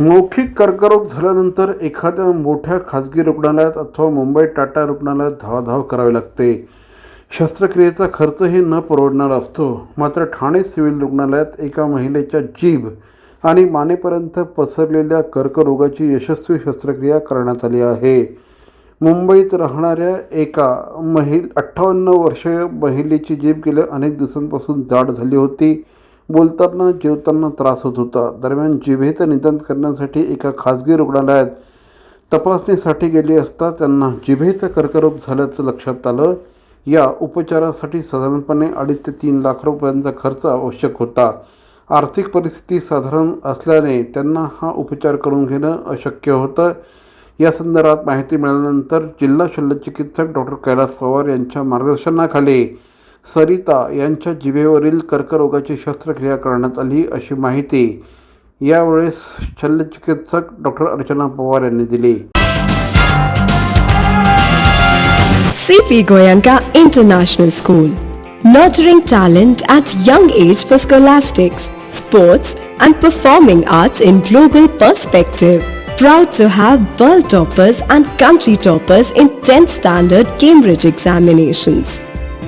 मौखिक कर्करोग झाल्यानंतर एखाद्या मोठ्या खाजगी रुग्णालयात अथवा मुंबई टाटा रुग्णालयात धावाधाव करावी लागते. शस्त्रक्रियेचा खर्चही न परवडणार असतो. मात्र ठाणे सिव्हिल रुग्णालयात एका महिलेच्या जीभ आणि मानेपर्यंत पसरलेल्या कर्करोगाची यशस्वी शस्त्रक्रिया करण्यात आली आहे. मुंबईत राहणाऱ्या एका महिल अठ्ठावन्न वर्षीय महिलेची जीभ गेल्या अनेक दिवसांपासून जाड झाली होती. बोलताना जेवताना त्रास होत होता. दरम्यान जिभेचं निदान करण्यासाठी एका खाजगी रुग्णालयात तपासणीसाठी गेली असता त्यांना जिभेचं कर्करोग झाल्याचं लक्षात आलं. या उपचारासाठी साधारणपणे अडीच ते तीन लाख रुपयांचा खर्च आवश्यक होता. आर्थिक परिस्थिती साधारण असल्याने त्यांना हा उपचार करून घेणं अशक्य होतं. या संदर्भात माहिती मिळाल्यानंतर जिल्हा शल्यचिकित्सक डॉक्टर कैलास पवार यांच्या मार्गदर्शनाखाली सरिता यांच्या जिभेवरील कर्करोगाची शस्त्रक्रिया करण्यात आली अशी माहिती यावेळेस शल्यचिकित्सक डॉक्टर अर्चना पवार यांनी दिली P Goyanka international school Nurturing talent at young age for scholastics, sports, and performing arts in global perspective. Proud to have world toppers and country toppers in 10th standard Cambridge examinations.